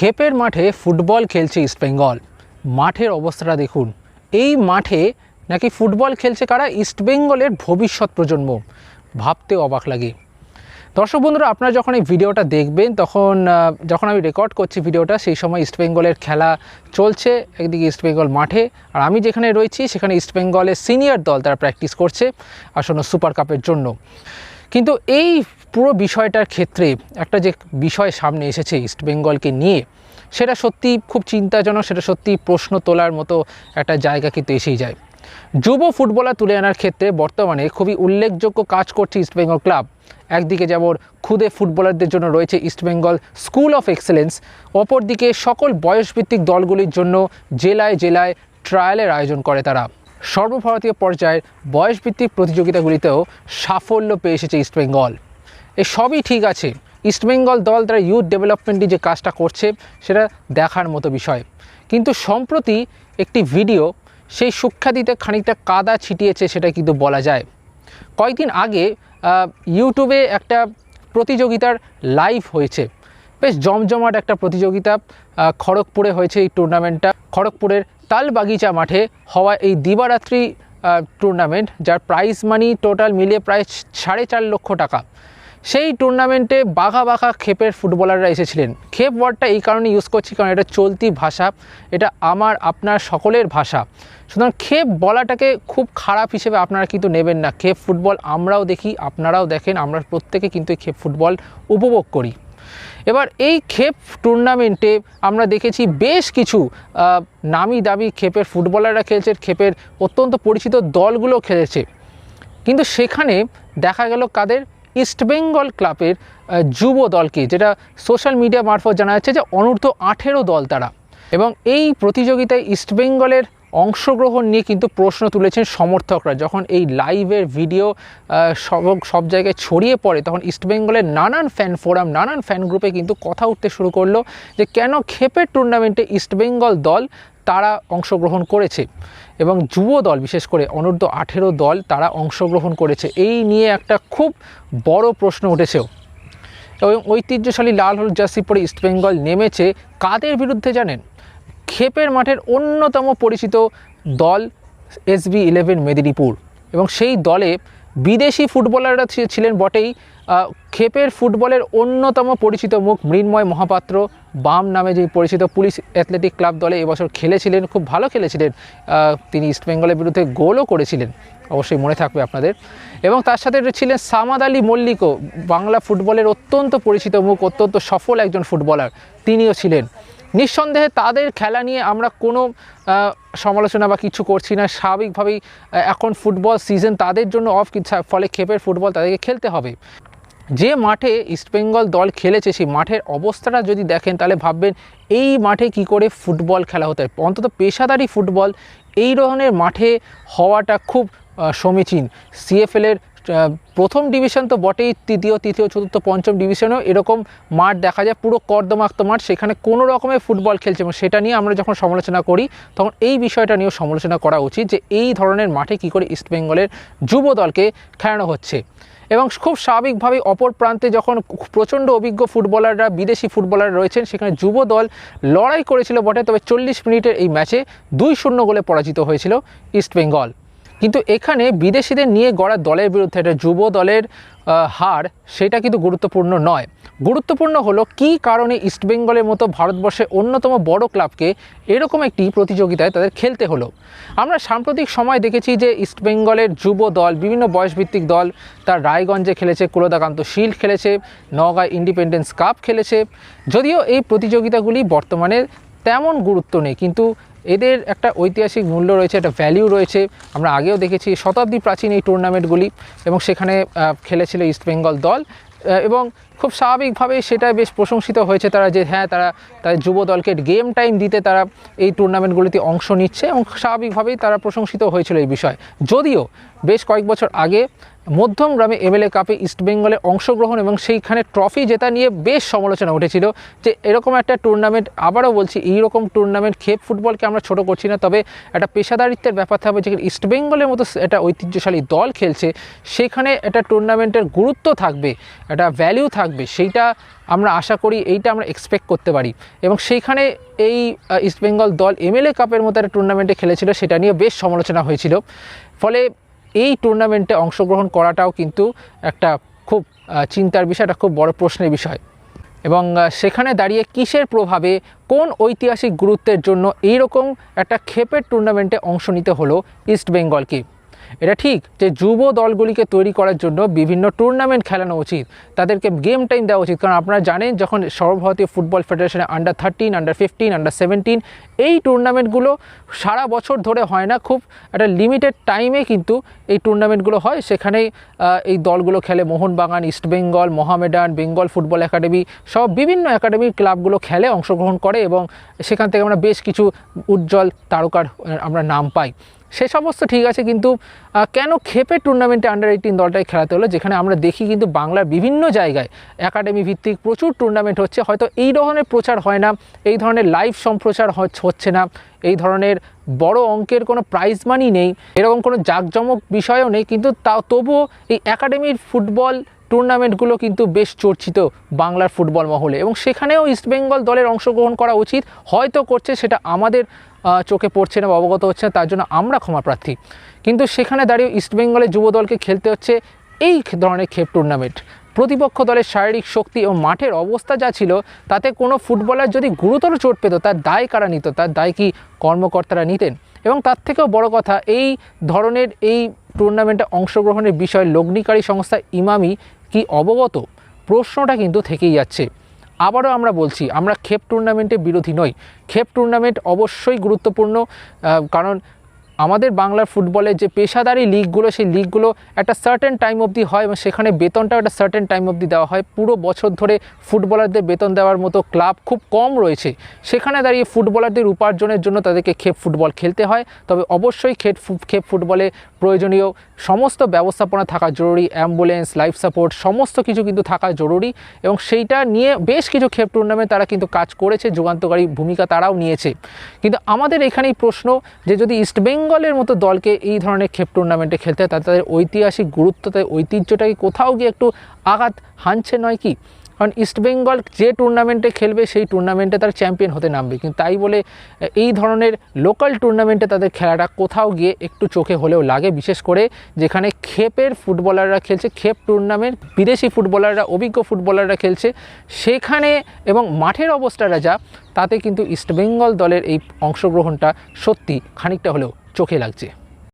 ক্ষেপের মাঠে ফুটবল খেলছে ইস্টবেঙ্গল মাঠের অবস্থাটা দেখুন। এই মাঠে নাকি ফুটবল খেলছে কারা? ইস্টবেঙ্গলের ভবিষ্যৎ প্রজন্ম। ভাবতে অবাক লাগে। দর্শক বন্ধুরা, আপনারা যখন এই ভিডিওটা দেখবেন, তখন যখন আমি রেকর্ড করছি ভিডিওটা, সেই সময় ইস্টবেঙ্গলের খেলা চলছে একদিকে ইস্টবেঙ্গল মাঠে, আর আমি যেখানে রয়েছি, সেখানে ইস্টবেঙ্গলের সিনিয়র দল তারা প্র্যাকটিস করছে, আসন্ন সুপার কাপের জন্য। কিন্তু এই পুরো বিষয়টার ক্ষেত্রে একটা যে বিষয় সামনে এসেছে ইস্টবেঙ্গলকে নিয়ে, সেটা সত্যি খুব চিন্তাজনক, সেটা সত্যি প্রশ্ন তোলার মতো একটা জায়গা কিন্তু এসেই যায়। যুব ফুটবলার তুলে আনার ক্ষেত্রে বর্তমানে খুবই উল্লেখযোগ্য কাজ করছে ইস্টবেঙ্গল ক্লাব একদিকে যেমন খুদে ফুটবলারদের জন্য রয়েছে ইস্টবেঙ্গল স্কুল অফ এক্সেলেন্স অপরদিকে সকল বয়সভিত্তিক দলগুলির জন্য জেলায় জেলায় ট্রায়ালের আয়োজন করে তারা। সর্বভারতীয় পর্যায়ের বয়সভিত্তিক প্রতিযোগিতাগুলিতেও সাফল্য পেয়ে এসেছে ইস্টবেঙ্গল এ সবই ঠিক আছে। ইস্টবেঙ্গল দল তারা ইউথ ডেভেলপমেন্টে যে কাজটা করছে, সেটা দেখার মতো বিষয়। কিন্তু সম্প্রতি একটি ভিডিও সেই সুখ্যাতিতে খানিকটা কাদা ছিটিয়েছে সেটা কিন্তু বলা যায়। কয়েকদিন আগে ইউটিউবে একটা প্রতিযোগিতার লাইভ হয়েছে। বেশ জমজমাট একটা প্রতিযোগিতা খড়গপুরে হয়েছে এই টুর্নামেন্টটা খড়গপুরের তালবাগিচা মাঠে হওয়া এই দিবারাত্রি টুর্নামেন্ট যার প্রাইজ মানি টোটাল মিলিয়ে প্রায় সাড়ে চার লক্ষ টাকা। সেই টুর্নামেন্টে বাঘা বাঘা ক্ষেপের ফুটবলাররা এসেছিলেন। ক্ষেপ ওয়ার্ডটা এই কারণে ইউজ করছি কারণ এটা চলতি ভাষা, এটা আমার, আপনার সকলের ভাষা। সুতরাং ক্ষেপ বলাটাকে খুব খারাপ হিসেবে আপনারা কিন্তু নেবেন না। ক্ষেপ ফুটবল আমরাও দেখি, আপনারাও দেখেন, আমরা প্রত্যেকে কিন্তু এই ক্ষেপ ফুটবল উপভোগ করি। এবার এই ক্ষেপ টুর্নামেন্টে আমরা দেখেছি বেশ কিছু নামি দামি ক্ষেপের ফুটবলাররা খেলছে, ক্ষেপের অত্যন্ত পরিচিত দলগুলো খেলেছে। কিন্তু সেখানে দেখা গেল কাদের? ইস্টবেঙ্গল ক্লাবের যুব দলকে, যেটা সোশ্যাল মিডিয়া মারফত জানা যাচ্ছে যে অনূর্ধ্ব আঠেরো দল তারা। এবং এই প্রতিযোগিতায় ইস্টবেঙ্গলের অংশগ্রহণ নিয়ে কিন্তু প্রশ্ন তুলেছেন সমর্থকরা। যখন এই লাইভের ভিডিও সব সব জায়গায় ছড়িয়ে পড়ে, তখন ইস্টবেঙ্গলের নানান ফ্যান ফোরাম নানান ফ্যান গ্রুপে কিন্তু কথা উঠতে শুরু করল যে, কেন ক্ষেপের টুর্নামেন্টে ইস্টবেঙ্গল দল তারা অংশগ্রহণ করেছে? এবং যুব দল, বিশেষ করে অনূর্ধ্ব আঠেরো দল তারা অংশগ্রহণ করেছে। এই নিয়ে একটা খুব বড় প্রশ্ন উঠেছেও। এবং ঐতিহ্যশালী লাল হলুদ জার্সি পরে ইস্টবেঙ্গল নেমেছে। কাদের বিরুদ্ধে জানেন? ক্ষেপের মাঠের অন্যতম পরিচিত দল এসবি ইলেভেন মেদিনীপুর। এবং সেই দলে বিদেশি ফুটবলাররা ছিলেন বটেই। ক্ষেপের ফুটবলের অন্যতম পরিচিত মুখ মৃন্ময় মহাপাত্র। বাম নামে যে পরিচিত পুলিশ অ্যাথলেটিক ক্লাব দলে এবছর খেলেছিলেন, খুব ভালো খেলেছিলেন। তিনি ইস্টবেঙ্গলের বিরুদ্ধে গোলও করেছিলেন। অবশ্যই মনে থাকবে আপনাদের। এবং তার সাথে ছিলেন সামাদ আলী মল্লিকও। বাংলা ফুটবলের অত্যন্ত পরিচিত মুখ, অত্যন্ত সফল একজন ফুটবলার। তিনিও ছিলেন। নিঃসন্দেহে তাদের খেলা নিয়ে আমরা কোনো সমালোচনা বা কিছু করছি না। স্বাভাবিকভাবেই এখন ফুটবল সিজন তাদের জন্য অফ ফলে ক্ষেপের ফুটবল তাদেরকে খেলতে হবে। যে মাঠে ইস্টবেঙ্গল দল খেলেছে, সেই মাঠের অবস্থাটা যদি দেখেন, তাহলে ভাববেন, এই মাঠে কি করে ফুটবল খেলা হতে হয়? অন্তত পেশাদারি ফুটবল এই ধরনের মাঠে হওয়াটা খুব সমীচীন। সিএফএলের প্রথম ডিভিশন তো বটেই, তৃতীয় তৃতীয়, চতুর্থ, পঞ্চম ডিভিশনেও এরকম মাঠ দেখা যায়, পুরো কর্দমাক্ত মাঠ, সেখানে কোনো রকমের ফুটবল খেলছে এবং সেটা নিয়ে আমরা যখন সমালোচনা করি, তখন এই বিষয়টা নিয়েও সমালোচনা করা উচিত যে এই ধরনের মাঠে কী করে ইস্টবেঙ্গলের যুব দলকে খেলানো হচ্ছে। এবং খুব স্বাভাবিকভাবেই অপর প্রান্তে যখন প্রচণ্ড অভিজ্ঞ ফুটবলাররা বিদেশি ফুটবলার রয়েছেন, সেখানে যুব দল লড়াই করেছিল বটে, তবে চল্লিশ মিনিটের এই ম্যাচে দুই শূন্য গোলে পরাজিত হয়েছিল ইস্টবেঙ্গল কিন্তু এখানে বিদেশিদের নিয়ে গড়া দলের বিরুদ্ধে একটা যুব দলের হার, সেটা কিন্তু গুরুত্বপূর্ণ নয়। গুরুত্বপূর্ণ হলো কী কারণে ইস্টবেঙ্গলের মতো ভারতবর্ষের অন্যতম বড় ক্লাবকে এরকম একটি প্রতিযোগিতায় তাদের খেলতে হলো। আমরা সাম্প্রতিক সময় দেখেছি যে ইস্টবেঙ্গলের যুব দল, বিভিন্ন বয়সভিত্তিক দল, তার রায়গঞ্জে খেলেছে, কুলদাকান্ত শিল্ড খেলেছে, নওগাঁ ইন্ডিপেন্ডেন্স কাপ খেলেছে। যদিও এই প্রতিযোগিতাগুলি বর্তমানে তেমন গুরুত্ব নেই, কিন্তু এদের একটা ঐতিহাসিক মূল্য রয়েছে, একটা ভ্যালিউ রয়েছে। আমরা আগেও দেখেছি শতাব্দী প্রাচীন এই টুর্নামেন্টগুলি এবং সেখানে খেলেছিল ইস্টবেঙ্গল দল। এবং খুব স্বাভাবিকভাবে সেটা বেশ প্রশংসিত হয়েছে তারা যে হ্যাঁ তারা, তাদের যুব দলকে গেম টাইম দিতে তারা এই টুর্নামেন্টগুলিতে অংশ নিচ্ছে এবং স্বাভাবিকভাবেই তারা প্রশংসিত হয়েছিল এই বিষয়। যদিও বেশ কয়েক বছর আগে মধ্যম গ্রামে এমএলএ কাপে ইস্টবেঙ্গলের অংশগ্রহণ এবং সেইখানে ট্রফি জেতা নিয়ে বেশ সমালোচনা উঠেছিল। যে এরকম একটা টুর্নামেন্ট আবারও বলছি, এইরকম টুর্নামেন্ট খেপ ফুটবলকে আমরা ছোট করছি না, তবে একটা পেশাদারিত্বের ব্যাপার থাকবে যেখানে ইস্টবেঙ্গলের মতো একটা ঐতিহ্যশালী দল খেলছে, সেখানে একটা টুর্নামেন্টের গুরুত্ব থাকবে, একটা ভ্যালিউ থাকবে, সেইটা আমরা আশা করি, এইটা আমরা এক্সপেক্ট করতে পারি। এবং সেইখানে এই ইস্টবেঙ্গল দল এমএলএ কাপের মতো একটা টুর্নামেন্টে খেলেছিল, সেটা নিয়ে বেশ সমালোচনা হয়েছিল। ফলে এই টুর্নামেন্টে অংশগ্রহণ করাটাও কিন্তু একটা খুব চিন্তার বিষয়, একটা খুব বড় প্রশ্নের বিষয়। এবং সেখানে দাঁড়িয়ে কিসের প্রভাবে, কোন ঐতিহাসিক গুরুত্বের জন্য এইরকম একটা ক্ষেপের টুর্নামেন্টে অংশ নিতে হলো ইস্ট বেঙ্গলকে এটা ঠিক যে যুব দলগুলিকে তৈরি করার জন্য বিভিন্ন টুর্নামেন্ট খেলানো উচিত। তাদেরকে গেম টাইম দেওয়া উচিত। কারণ আপনারা জানেন, যখন সর্বভারতীয় football ফেডারেশনে under thirteen under fifteen under seventeen এই টুর্নামেন্টগুলো সারা বছর ধরে হয় না। খুব একটা লিমিটেড টাইমে কিন্তু এই টুর্নামেন্টগুলো হয়। সেখানেই এই দলগুলো খেলে। মোহনবাগান ইস্টবেঙ্গল মোহামেডান বেঙ্গল ফুটবল একাডেমি সব বিভিন্ন একাডেমির ক্লাবগুলো খেলে অংশগ্রহণ করে এবং সেখান থেকে আমরা বেশ কিছু উজ্জ্বল তারকার, আমরা নাম পাই। সে সমস্ত ঠিক আছে, কিন্তু কেন খেপে টুর্নামেন্টে আন্ডার এইটিন দলটাই খেলাতে হলো? যেখানে আমরা দেখি কিন্তু বাংলার বিভিন্ন জায়গায় একাডেমি ভিত্তিক প্রচুর টুর্নামেন্ট হচ্ছে। হয়তো এই ধরনের প্রচার হয় না, এই ধরনের লাইভ সম্প্রচার হচ্ছে না। এই ধরনের বড় অঙ্কের কোনো প্রাইজ মানি নেই। এরকম কোনো জাঁকজমক বিষয়ও নেই, কিন্তু তাও তবুও এই একাডেমির ফুটবল টুর্নামেন্টগুলো কিন্তু বেশ চর্চিত বাংলার ফুটবল মহলে। এবং সেখানেও ইস্টবেঙ্গল দলের অংশগ্রহণ করা উচিত। হয়তো করছে সেটা আমাদের চোখে পড়ছে না বা অবগত হচ্ছে না, তার জন্য আমরা ক্ষমা প্রার্থী। কিন্তু সেখানে দাঁড়িয়ে ইস্টবেঙ্গলের যুব দলকে খেলতে হচ্ছে এই ধরনের খেপ টুর্নামেন্ট। প্রতিপক্ষ দলের শারীরিক শক্তি ও মাঠের অবস্থা যা ছিল, তাতে কোনো ফুটবলার যদি গুরুতর চোট পেত, তার দায় কারা নিত? তার দায় কি কর্মকর্তারা নিতেন? এবং তার থেকেও বড় কথা, এই ধরনের এই টুর্নামেন্টে অংশগ্রহণের বিষয়ে লগ্নিকারী সংস্থা ইমামি কি অবগত? প্রশ্নটা কিন্তু থেকেই যাচ্ছে। আবারও আমরা বলছি, আমরা খেপ টুর্নামেন্টে বিরোধী নই। খেপ টুর্নামেন্ট অবশ্যই গুরুত্বপূর্ণ কারণ আমাদের বাংলার ফুটবলের যে পেশাদারি লিগগুলো, সেই লিগগুলো একটা সার্টেন টাইম অবধি হয় এবং সেখানে বেতনটাও একটা সার্টেন টাইম অবধি দেওয়া হয়। পুরো বছর ধরে ফুটবলারদের বেতন দেওয়ার মতো ক্লাব খুব কম রয়েছে। সেখানে দাঁড়িয়ে ফুটবলারদের উপার্জনের জন্য তাদেরকে খেপ ফুটবল খেলতে হয়। তবে অবশ্যই ফু- খেপ ফুটবলে প্রয়োজনীয় সমস্ত ব্যবস্থাপনা থাকা জরুরি। অ্যাম্বুলেন্স লাইফ সাপোর্ট সমস্ত কিছু কিন্তু থাকা জরুরি এবং সেইটা নিয়ে বেশ কিছু খেপ টুর্নামেন্ট তারা কিন্তু কাজ করেছে। যুগান্তকারী ভূমিকা তারাও নিয়েছে। কিন্তু আমাদের এখানেই প্রশ্ন যে যদি ইস্টবেঙ্গলের মতো দলকে এই ধরনের খেপ টুর্নামেন্টে খেলতে হয়, তাদের ঐতিহাসিক গুরুত্ব তাদের ঐতিহ্যটাকে কোথাও গিয়ে একটু আঘাত হানছে নয় কি? কারণ ইস্টবেঙ্গল যে টুর্নামেন্টে খেলবে, সেই টুর্নামেন্টে তার চ্যাম্পিয়ন হতে নামবে। কিন্তু তাই বলে এই ধরনের লোকাল টুর্নামেন্টে তাদের খেলাটা কোথাও গিয়ে একটু চোখে হলেও লাগে। বিশেষ করে যেখানে খেপের ফুটবলাররা খেলছে, খেপ টুর্নামেন্ট বিদেশি ফুটবলাররা অভিজ্ঞ ফুটবলাররা খেলছে, সেখানে এবং মাঠের অবস্থাটা যা, তাতে কিন্তু ইস্টবেঙ্গল দলের এই অংশগ্রহণটা সত্যি খানিকটা হলেও চোখে লাগছে।